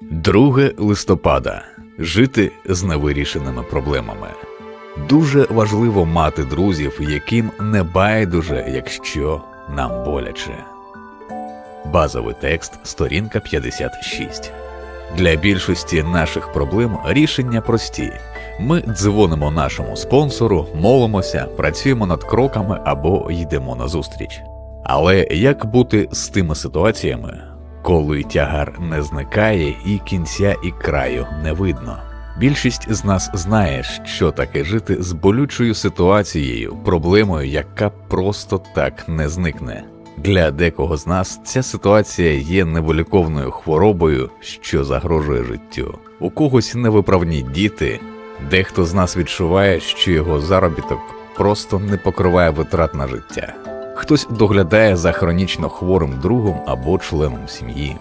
2 листопада жити з невирішеними проблемами. Дуже важливо мати друзів, яким не байдуже, якщо нам боляче. Базовий текст, сторінка 56. Для більшості наших проблем рішення прості. Ми дзвонимо нашому спонсору, молимося, працюємо над кроками або йдемо на зустріч. Але як бути з тими ситуаціями, коли тягар не зникає і кінця і краю не видно? Більшість з нас знає, що таке жити з болючою ситуацією, проблемою, яка просто так не зникне. Для декого з нас ця ситуація є невиліковною хворобою, що загрожує життю. У когось невиправні діти, дехто з нас відчуває, що його заробіток просто не покриває витрат на життя. Хтось доглядає за хронічно хворим другом або членом сім'ї.